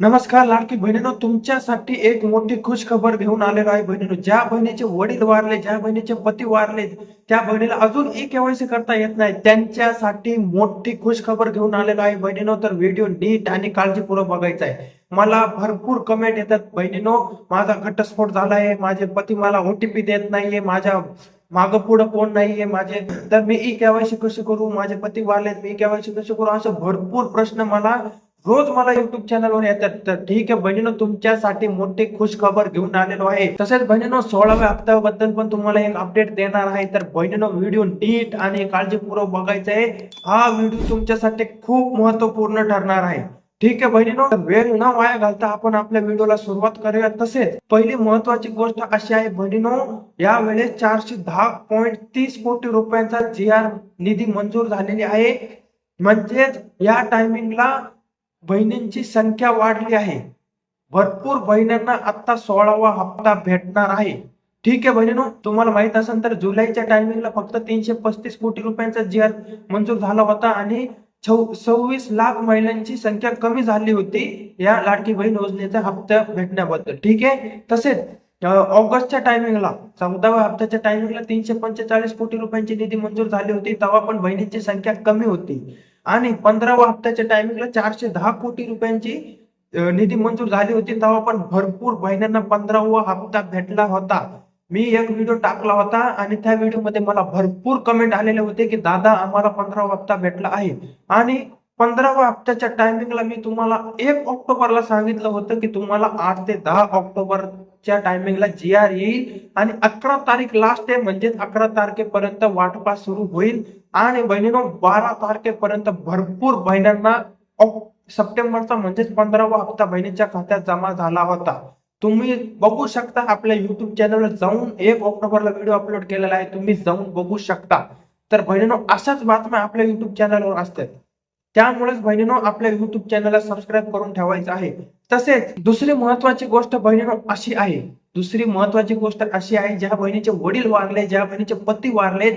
नमस्कार लाडकी बहिणीनो तुमच्यासाठी एक मोठी खुश खबर घेऊन आलेलो आहे बहिणीनो. ज्या बहिणीचे वडील वारले ज्या बहिणीचे पती वारले त्या बहिणीला अजून ई केवायसी करता येत नाही. त्यांच्यासाठी मोठी खुश खबर घेऊन आलेलो आहे बहिणीनो. तर व्हिडिओ नीट आणि काळजीपूर्वक बघायचा आहे. मला भरपूर कमेंट येतात बहिणीनो. माझा घटस्फोट झालाय माझे पती मला ओटीपी देत नाहीये माझ्या मागं पुढं कोण नाहीये माझे तर मी ई केवायसी कशी करू? माझे पती वारलेत मी केवायसी कशी करू? असे भरपूर प्रश्न मला रोज मला युट्यूब चॅनलवर येतात. तर ठीक आहे बहिणीनं तुमच्यासाठी मोठी खुश खबर घेऊन आलेलो आहे. तसेच बहिणीनो सोळाव्या हप्त्याबद्दल पण तुम्हाला एक अपडेट देणार आहे. तर बहिणीनो व्हिडिओ नीट आणि काळजीपूर्वक बघायचा आहे. हा व्हिडिओ तुमच्यासाठी खूप महत्त्वपूर्ण ठरणार आहे. ठीक आहे बहिणीनो वेळ न वाया घालता आपण आपल्या व्हिडिओला सुरुवात करूया तसेच पहिली महत्वाची गोष्ट अशी आहे बहिणीनो या वेळेस चारशे दहा पॉईंट तीस कोटी रुपयांचा जी आर निधी मंजूर झालेली आहे. म्हणजेच या टायमिंगला बहिणींची संख्या वाढली आहे. भरपूर बहिणींना आता सोळावा हप्ता भेटणार आहे. ठीक आहे बहिणीनो तुम्हाला माहीत असेल तर जुलैच्या टायमिंगला फक्त तीनशे पस्तीस कोटी रुपयांचा जी आर मंजूर झाला होता आणि सव्वीस लाख महिलांची संख्या कमी झाली होती या लाडकी बहीण योजनेचा हप्ता भेटण्याबद्दल. ठीक आहे? तसेच ऑगस्टच्या टायमिंगला चौदाव्या हप्त्याच्या टायमिंगला तीनशे पंचेचाळीस कोटी रुपयांची निधी मंजूर झाली होती तेव्हा पण बहिणींची संख्या कमी होती. आणि पंधराव्या हप्त्याच्या टायमिंगला चारशे दहा कोटी रुपयांची निधी मंजूर झाली होती. तेव्हा पण भरपूर बहिणींना पंधरावा हप्ता भेटला होता. मी एक व्हिडिओ टाकला होता आणि त्या व्हिडिओमध्ये मला भरपूर कमेंट आलेले होते की दादा आम्हाला पंधरावा हप्ता भेटला आहे. आणि पंधराव्या हप्त्याच्या टायमिंगला मी तुम्हाला एक ऑक्टोबरला सांगितलं होतं की तुम्हाला आठ ते दहा ऑक्टोबर च्या टायमिंगला जी आर येईल आणि अकरा तारीख लास्ट आहे म्हणजेच अकरा तारखेपर्यंत वाटपास सुरू होईल. आणि बहिणीनो बारा तारखेपर्यंत भरपूर बहिणींना सप्टेंबरचा म्हणजेच पंधरावा हप्ता बहिणीच्या खात्यात जमा झाला होता. तुम्ही बघू शकता आपल्या युट्यूब चॅनलवर जाऊन एक ऑक्टोबरला व्हिडिओ अपलोड केलेला आहे तुम्ही जाऊन बघू शकता. तर बहिणीनो अशाच बातम्या आपल्या युट्यूब चॅनलवर असतात. त्यामुळेच बहिणीनो आपल्या युट्यूब चॅनलला सबस्क्राईब करून ठेवायचं आहे. तसेच दुसरी महत्वाची गोष्ट बहिणीनो अशी आहे. दुसरी महत्वाची गोष्ट अशी आहे ज्या बहिणीचे वडील वारले ज्या बहिणीचे पती वारले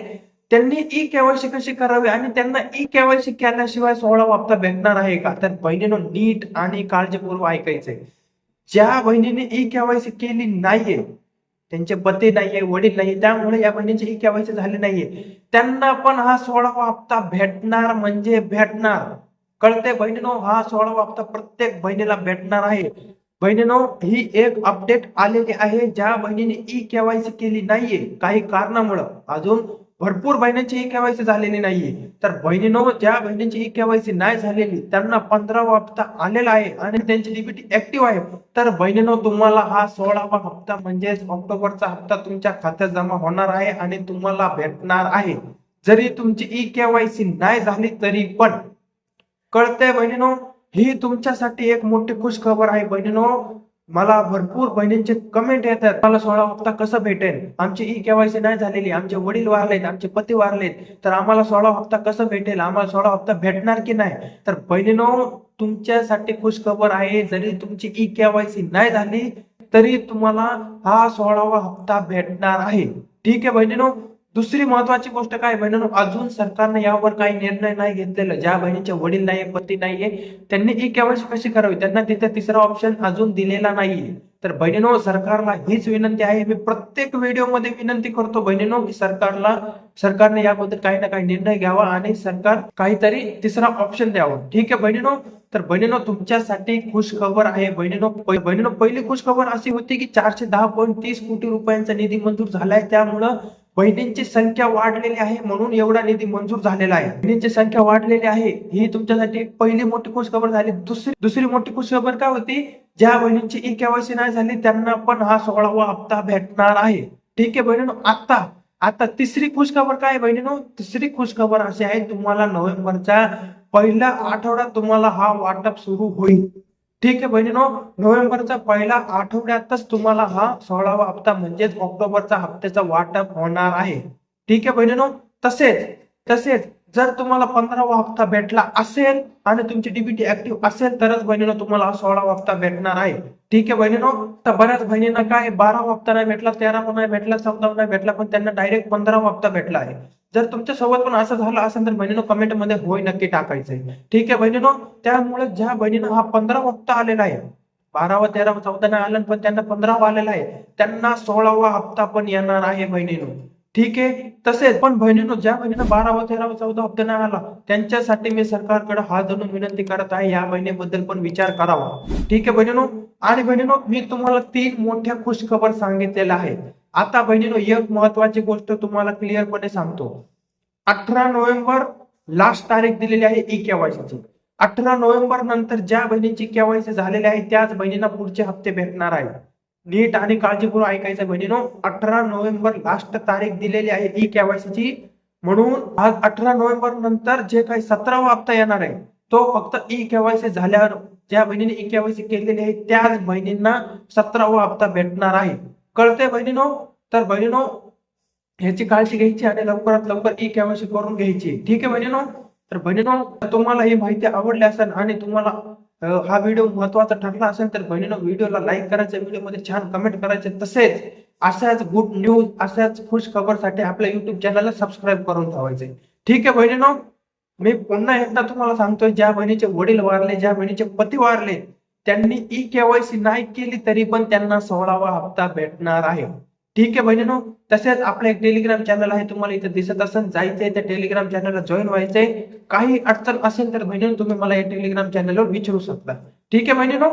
त्यांनी ई केवायसी कशी करावी आणि त्यांना ई केवायसी केल्याशिवाय सोहळा वापता भेटणार आहे का? तर बहिणीनो नीट आणि काळजीपूर्वक ऐकायचंय. ज्या बहिणीने ई केवायसी केली नाहीये त्यांचे पती नाहीये वडील नाही त्यामुळे या बहिणीची ही केवायसी झाली नाहीये. त्यांना पण हा सोळावा हप्ता भेटणार म्हणजे भेटणार. कळते बहिणीनो हा सोळावा हप्ता प्रत्येक बहिणीला भेटणार आहे. बहिणीनो ही एक अपडेट आलेली आहे. ज्या बहिणीने ई केवायसी केली नाहीये काही कारणामुळं. अजून भरपूर बहिणींची ई केवायसी झालेली नाहीये. तर बहिणीनो ज्या बहिणींची ई केवायसी नाही झालेली त्यांना पंधरावा हप्ता आलेला आहे आणि त्यांची डीबीटी ऍक्टिव्ह आहे. तर बहिणीनो तुम्हाला हा सोळावा हप्ता म्हणजेच ऑक्टोबरचा हप्ता तुमच्या खात्यात जमा होणार आहे आणि तुम्हाला भेटणार आहे. जरी तुमची ई केवायसी नाही झाली तरी पण. कळतंय बहिणीनो? ही तुमच्यासाठी एक मोठी खुश खबर आहे बहिणीनो. मला भरपूर बहिणींचे कमेंट येतात. मला सोळा हप्ता कसं भेटेल आमची ई केवायसी नाही झालेली. आमचे वडील वारलेत आमचे पती वारलेत तर आम्हाला सोळा हप्ता कसं भेटेल? आम्हाला सोळा हप्ता भेटणार की नाही? तर बहिणीनो तुमच्यासाठी खुश खबर आहे. जरी तुमची ई केवायसी नाही झाली तरी तुम्हाला हा सोळावा हप्ता भेटणार आहे. ठीक आहे बहिणीनो? दुसरी महत्वाची गोष्ट काय बहिणीनो? अजून सरकारने यावर काही निर्णय नाही घेतलेला. ज्या बहिणीचे वडील नाहीये पती नाहीये त्यांनी ही केवायसी कशी करावी? त्यांना तिथे तिसरा ऑप्शन अजून दिलेला नाहीये. तर बहिणीनो सरकारला हीच विनंती आहे. मी प्रत्येक व्हिडिओमध्ये विनंती करतो बहिणीनो की सरकारला सरकारने याबद्दल काही ना काही निर्णय घ्यावा आणि सरकार काहीतरी तिसरा ऑप्शन द्यावा. ठीक आहे बहिणीनो? तर बहिणीनो तुमच्यासाठी खुश खबर आहे. बहिणीनो बहिणीनो पहिली खुश खबर अशी होती की चारशे दहा पॉईंट तीस कोटी रुपयांचा निधी मंजूर झालाय. त्यामुळं बहिणींची संख्या वाढलेली आहे म्हणून एवढा निधी मंजूर झालेला आहे. बहिणींची संख्या वाढलेली आहे ही तुमच्यासाठी पहिली मोठी खुश खबर झाली. दुसरी दुसरी मोठी खुश खबर काय होती? ज्या बहिणींची ई केवायसी नाही झाली त्यांना पण हा सोळावा हप्ता भेटणार आहे. ठीक आहे बहिणीनो आता आता तिसरी खुश खबर काय आहे बहिणीनो? तिसरी खुश खबर अशी आहे तुम्हाला नोव्हेंबरच्या पहिल्या आठवड्यात तुम्हाला हा वाटप सुरू होईल. ठीक आहे बहिणीनो नोव्हेंबरच्या पहिल्या आठवड्यातच तुम्हाला हा सोळावा हप्ता म्हणजेच ऑक्टोबरचा हप्त्याचा वाटप होणार आहे. ठीक आहे बहिणीनो तसेच तसेच जर तुम्हाला पंधरावा हप्ता भेटला असेल आणि तुमची डीबीटी ऍक्टिव्ह असेल तरच बहिणीनं तुम्हाला सोळावा हप्ता भेटणार आहे. ठीक आहे बहिणीनो? तर बऱ्याच बहिणींना काय बारावा हप्ता नाही भेटला तेरावा नाही भेटला चौदावा नाही भेटला पण त्यांना डायरेक्ट पंधरावा हप्ता भेटला आहे. जर तुमच्यासोबत पण असं झालं असेल तर बहिणीनो कमेंटमध्ये होय नक्की टाकायचंय ठीक आहे बहिणीनो? त्यामुळे ज्या बहिणीनं हा पंधरावा हप्ता आलेला आहे बारावा तेरावा चौदा नाही आला पण त्यांना पंधरावा आलेला आहे त्यांना सोळावा हप्ता पण येणार आहे बहिणीनो. ठीक आहे? तसेच पण बहिणीनो ज्या बहिणीनं बारावा तेरावा चौदा हप्ता नाही आला त्यांच्यासाठी मी सरकारकडे हात धरून विनंती करत आहे या बहिणीबद्दल पण विचार करावा. ठीक आहे बहिणीनो? आणि बहिणीनो मी तुम्हाला तीन मोठ्या खुश खबर सांगितलेल्या आहेत. आता बहिणीनो एक महत्वाची गोष्ट तुम्हाला क्लिअरपणे सांगतो. अठरा नोव्हेंबर लास्ट तारीख दिलेली आहे ई केवायसीची अठरा नोव्हेंबर नंतर ज्या बहिणीची केवायसी झालेली आहे त्याच बहिणींना पुढचे हप्ते भेटणार आहे नीट आणि काळजीपूर्वक ऐकायचं म्हणजे बहिणीनो अठरा नोव्हेंबर लास्ट तारीख दिलेली आहे ई केवायसीची. म्हणून आज अठरा नोव्हेंबर नंतर जे काही सतरावा हप्ता येणार आहे तो फक्त ई केवायसी झाल्यावर ज्या बहिणीने ई केवायसी केलेली आहे त्याच बहिणींना सतरावा हप्ता भेटणार आहे. कळते बहिणीनो? तर बहिणीनो ह्याची काळजी घ्यायची आणि लवकरात लवकर ई केवायसी करून घ्यायची. ठीक आहे बहिणीनो? तर बहिणीनो तुम्हाला ही माहिती आवडली असेल आणि तुम्हाला हा व्हिडिओ महत्त्वाचा ठरला असेल तर बहिणीनं व्हिडिओला लाईक करायचं व्हिडिओमध्ये छान कमेंट करायचे. तसेच अशाच गुड न्यूज अशाच खुश खबरसाठी आपल्या युट्यूब चॅनलला सबस्क्राईब करून ठेवायचे. ठीक आहे बहिणीनो मी पुन्हा एकदा तुम्हाला सांगतोय ज्या बहिणीचे वडील वारले ज्या बहिणीचे पती वारले त्यांनी ई केवायसी नाही केली तरी पण त्यांना सोळावा हप्ता भेटणार आहे. ठीक आहे बहिणीनो तसेच आपलं एक टेलिग्राम चॅनल आहे तुम्हाला इथे दिसत असेल जायचंय त्या टेलिग्राम चॅनलला जॉईन व्हायचंय. काही अडचण असेल तर बहिणीनो तुम्ही मला या टेलिग्राम चॅनलवर विचारू शकता. ठीक आहे बहिणीनो?